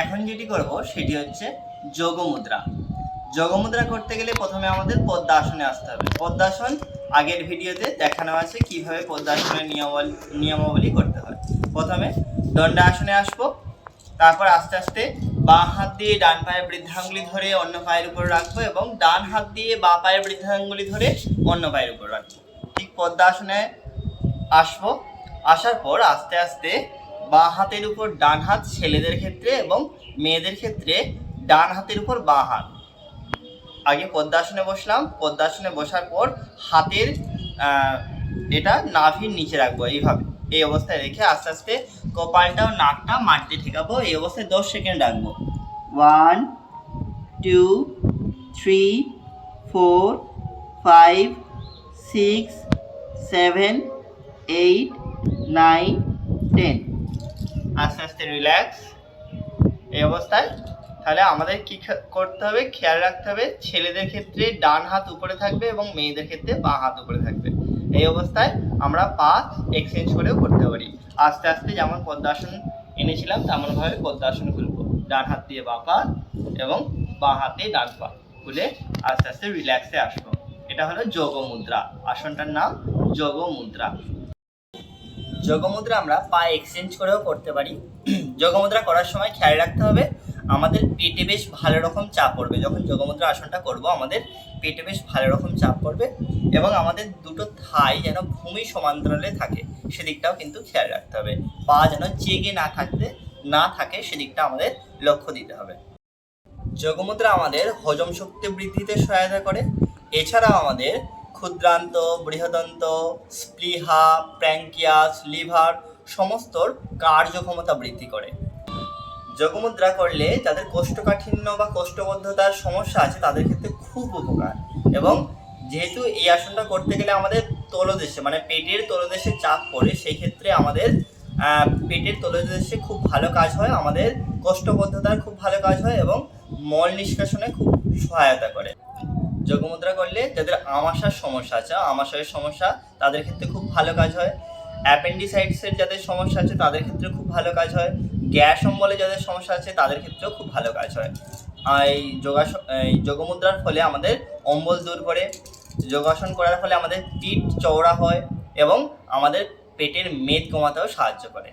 এখন যেটি করব, সেটি হচ্ছে যোগ মুদ্রা যোগ মুদ্রা করতে গেলে প্রথমে আমাদের পদ্মাসনে আসতে হবে। পদ্মাসন আগের ভিডিওতে দেখানো আছে কীভাবে পদ্মাসনের নিয়মাবলী নিয়মাবলী করতে হয়। প্রথমে দণ্ডাসনে আসব, তারপর আস্তে আস্তে বাঁ হাত দিয়ে ডান পায়ের বৃদ্ধাঙ্গুলি ধরে অন্য পায়ের উপর রাখব এবং ডান হাত দিয়ে বাঁ পায়ের বৃদ্ধাঙ্গুলি ধরে অন্য পায়ের উপর রাখব। ঠিক পদ্মাসনে আসব, আসার পর আস্তে আস্তে বাঁ হাতের উপর ডান হাত ছেলেদের ক্ষেত্রে এবং মেয়েদের ক্ষেত্রে ডান হাতের উপর বাঁ হাত। আগে পদ্মাসনে বসলাম, পদ্মাসনে বসার পর হাতের এটা নাভির নিচে রাখব এইভাবে। এই অবস্থায় রেখে আস্তে আস্তে কপালটা নাকটা মাটিতে ঠেকাবো। এই অবস্থায় দশ সেকেন্ড রাখব। One, two, three, four, five, six, seven, eight, nine, ten. আস্তে আস্তে রিল্যাক্স এই অবস্থায় তাহলে আমাদের কি করতে হবে? খেয়াল রাখতে হবে, ছেলেদের ক্ষেত্রে ডান হাত উপরে থাকবে এবং মেয়েদের ক্ষেত্রে বাঁ হাত উপরে থাকবে। এই অবস্থায় আমরা পা এক্সচেঞ্জ করেও করতে পারি। আস্তে আস্তে যেমন পদ্মাসন এনেছিলাম, তেমনভাবে পদ্মাসন খুলবো। ডান হাত দিয়ে বাঁ পা এবং বাঁ হাত ডান পা খুলে আস্তে আস্তে রিল্যাক্সে আসব। এটা হলো যোগ মুদ্রা আসনটার নাম যোগ মুদ্রা যোগমুদ্রা আমরা পা এক্সচেঞ্জ করেও করতে পারি। যোগমুদ্রা করার সময় খেয়াল রাখতে হবে, আমাদের পেটে বেশ ভালো রকম চাপ পড়বে। যখন যোগমুদ্রা আসনটা করব, আমাদের পেটে বেশ ভালো রকম চাপ পড়বে এবং আমাদের দুটো থাই যেন ভূমি সমান্তরালে থাকে, সেদিকটাও কিন্তু খেয়াল রাখতে হবে। পা যেন চেগে না থাকতে, না থাকে, সেদিকটা আমাদের লক্ষ্য দিতে হবে। যোগমুদ্রা আমাদের হজম শক্তি বৃদ্ধিতে সহায়তা করে। এছাড়াও আমাদের ক্ষুদ্রান্ত, বৃহদন্ত স্প্লিহা প্র্যাঙ্কিয়াস লিভার সমস্তর কার্যক্ষমতা বৃদ্ধি করে। যোগমুদ্রা করলে যাদের কোষ্ঠকাঠিন্য বা কোষ্ঠবদ্ধতার সমস্যা আছে, তাদের ক্ষেত্রে খুব উপকার। এবং যেহেতু এই আসনটা করতে গেলে আমাদের তলদেশে মানে পেটের তলদেশে চাপ পড়ে সেই ক্ষেত্রে আমাদের পেটের তলদেশে খুব ভালো কাজ হয়, আমাদের কোষ্ঠবদ্ধতার খুব ভালো কাজ হয় এবং মল নিষ্কাশনে খুব সহায়তা করে। যোগমুদ্রা করলে যাদের আমাশার সমস্যা আছে। আমাশয়ের সমস্যা তাদের ক্ষেত্রে খুব ভালো কাজ হয়। অ্যাপেন্ডিসাইটিসের যাদের সমস্যা আছে, তাদের ক্ষেত্রে খুব ভালো কাজ হয়। গ্যাস অম্বলে যাদের সমস্যা আছে, তাদের ক্ষেত্রেও খুব ভালো কাজ হয়। এই যোগাসন যোগমুদ্রার ফলে আমাদের অম্বল দূর করে। যোগাসন করার ফলে আমাদের পিঠ চওড়া হয় এবং আমাদের পেটের মেদ কমাতেও সাহায্য করে।